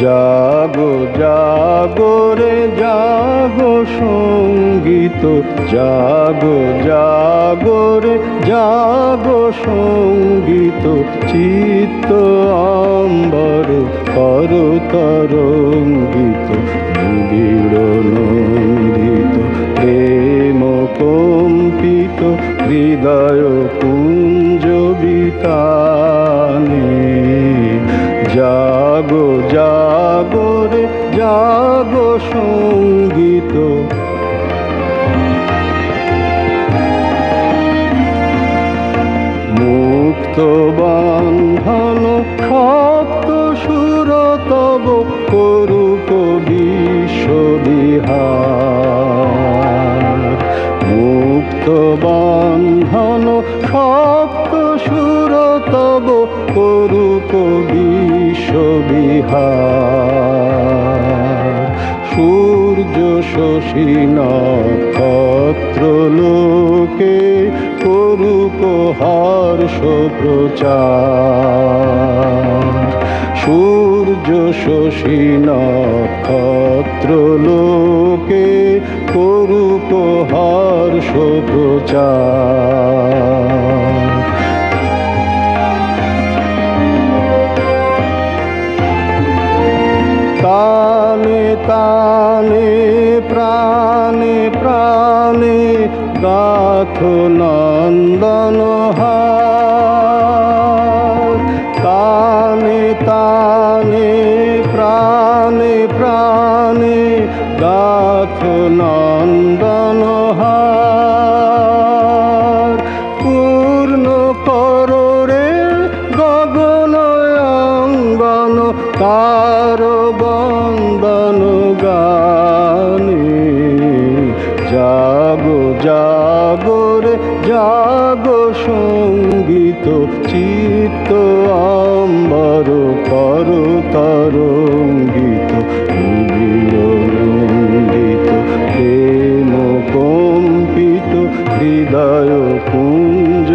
জাগো জাগো রে, জাগো সংগীত। জাগো জাগো রে, জাগো সংগীত। চিত্ত আম্বর কর তরঙ্গিত নিবিড় নন্দিত, প্রেম কম্পিত, হৃদয় কুঞ্জ সংগীত। মুক্ত বান্ধন সপ্ত সুর তব করুক বিশ্ববিহার মুক্ত বান্ধন সপ্ত সুর তব করুক বিশ্ববিহার শশী নক্ষত্র লোকে করুক সূর্য শশী নক্ষত্র লোকে করুক হর্ষ তানে প্রাণে গাথো নন্দন তানে তানে প্রাণে প্রাণে জাগো জাগ সংগীত চিত্ত আমার কর তরঙ্গিত রঙ্গিত প্রেম কম্পিত হৃদয় কুঞ্জ